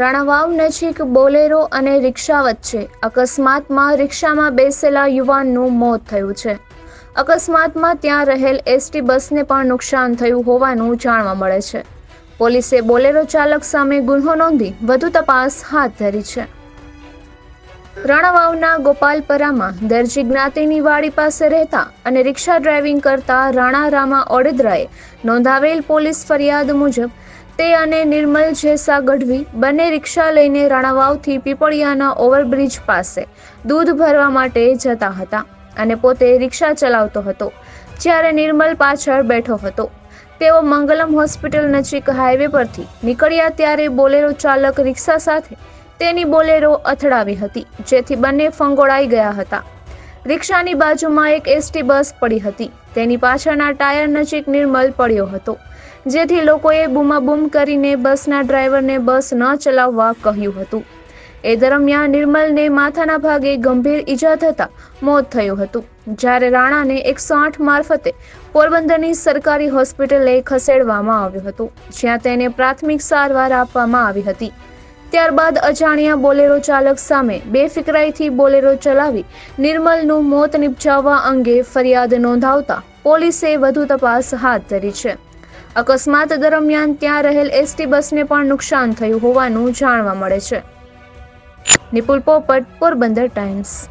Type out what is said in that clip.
રાણાવાવ નજીક બોલેરો અને રિક્ષા વચ્ચે અકસ્માતમાં રિક્ષામાં બેસેલા યુવાનનું મોત થયું છે. અકસ્માતમાં ત્યાં રહેલ એસટી બસને પણ નુકસાન થયું હોવાનું જાણવા મળે છે. પોલીસે બોલેરો ચાલક સામે ગુન્હો નોંધી વધુ તપાસ હાથ ધરી છે. રાણાવાવના ગોપાલપરામાં દરજી જ્ઞાતિની વાડી પાસે રહેતા અને રિક્ષા ડ્રાઇવિંગ કરતા રાણા રામા ઓડેદરાએ નોંધાવેલ પોલીસ ફરિયાદ મુજબ તે અને નિર્મલ જેસા ગઢવી બંને રિક્ષા લઈને રાણાવાવથી પીપળિયાના ઓવરબ્રિજ પાસે દૂધ ભરવા માટે જતા હતા અને પોતે રિક્ષા ચલાવતો હતો, જ્યારે નિર્મલ પાછળ બેઠો હતો. તેઓ મંગલમ હોસ્પિટલ નજીક હાઈવે પરથી નીકળ્યા ત્યારે બોલેરો ચાલક રિક્ષા સાથે તેની બોલેરો અથડાવી હતી, જેથી બંને ફંગોળાઈ ગયા હતા. રિક્ષાની બાજુમાં એક એસટી બસ પડી હતી. તેની પાછળના ટાયર નજીક નિર્મલ પડ્યો હતો. જેથી લોકોએ બૂમાબૂમ કરીને બસના ડ્રાઈવરને બસ ન ચલાવવા કહ્યું હતું. એ દરમિયાન નિર્મલને માથાના ભાગે ગંભીર ઈજા થતા મોત થયું હતું. જ્યારે રાણાને એકસો આઠ મારફતે પોરબંદરની સરકારી હોસ્પિટલે ખસેડવામાં આવ્યું હતું, જ્યાં તેને પ્રાથમિક સારવાર આપવામાં આવી હતી. ત્યારબાદ અજાણ્યા બોલેરો ચાલક સામે બેફિકરાઈથી બોલેરો ચલાવી નિર્મલનું મોત નિપજાવવા અંગે ફરિયાદ નોંધાવતા પોલીસે વધુ તપાસ હાથ ધરી છે. અકસ્માત દરમિયાન ત્યાં રહેલ એસટી બસને પણ નુકસાન થયું હોવાનું જાણવા મળે છે. નિપુલ પોપટ, પોરબંદર ટાઈમ્સ.